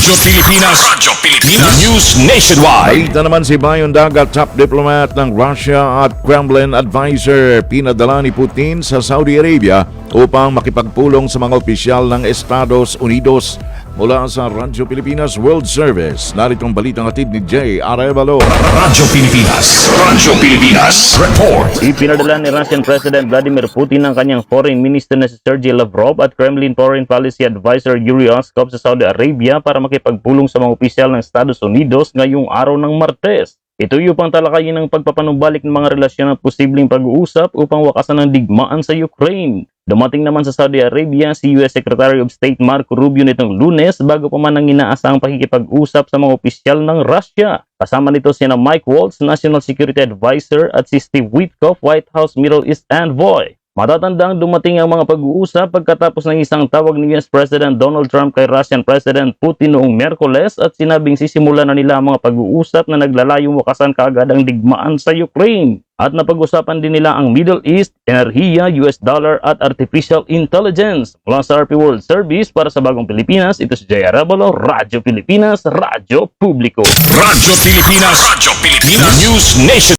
Radyo Pilipinas. Radyo Pilipinas. News Nationwide. Balita naman si Bayon Dagat, top diplomat ng Russia at Kremlin advisor pinadala ni Putin sa Saudi Arabia upang makipagpulong sa mga opisyal ng Estados Unidos. Mula sa Radyo Pilipinas World Service, narito ang balitang atid ni Jay Arevalo. Radyo Pilipinas. Radyo Pilipinas. Report. Ipinadala ni Russian President Vladimir Putin ang kanyang Foreign Minister na si Sergey Lavrov at Kremlin Foreign Policy Advisor Yuri Uskov sa Saudi Arabia para makipagpulong sa mga opisyal ng Estados Unidos ngayong araw ng Martes. Ito yung pang talakayin ng pagpapanumbalik ng mga relasyon at posibleng pag-uusap upang wakasan ang digmaan sa Ukraine. Dumating naman sa Saudi Arabia si US Secretary of State Marco Rubio nitong lunes bago pa man ang inaasahang pakikipag-usap sa mga opisyal ng Russia. Kasama nito sina Mike Waltz, National Security Advisor at si Steve Witkoff, White House Middle East Envoy. Matatandang dumating ang mga pag-uusap pagkatapos ng isang tawag ni US President Donald Trump kay Russian President Putin noong Merkoles at sinabing sisimulan na nila ang mga pag-uusap na naglalayong wakasan kaagad ang digmaan sa Ukraine. At napag-usapan din nila ang Middle East, enerhiya, US dollar at artificial intelligence. Mula sa RP World Service para sa Bagong Pilipinas, ito si Jay Arabalo, Radyo Pilipinas, Radyo Publiko. Radyo Pilipinas. Radyo Pilipinas. News Nation.